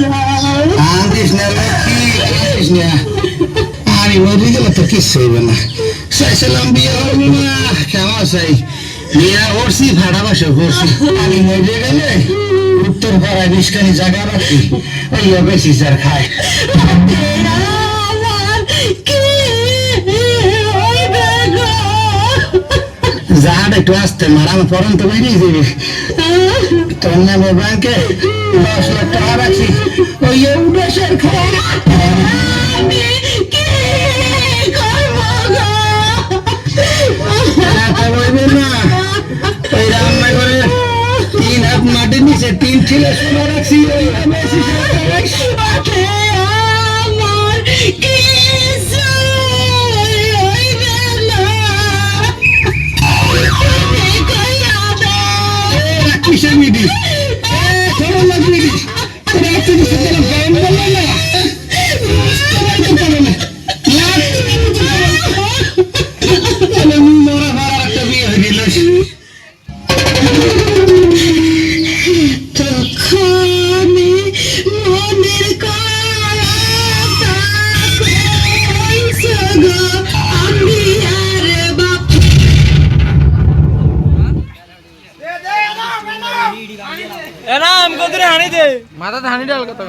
না মরে গেলে তো কিচ্ছু হইবে না চাইছিলাম বিয়ে কেমন চাই বিয়া করছি ভাড়া বাসা করছি আমি মরে গেলে উত্তর পাড়ায় নিষ্কানি জায়গা রাখি ওই বেশি স্যার খায় যাহার একটু আসতে মারাম পরন তো বেরিয়ে যাবে তোর নামে ব্যাংকে দশ লাখ টাকা রাখছি। ওই ওই রান্না করে তিন হাত মাটির নিচে তিন ছিলে সোনা রাখছি। ওই বেশি এ না আমি কত হানি দে? মাথা হানি ডাল কত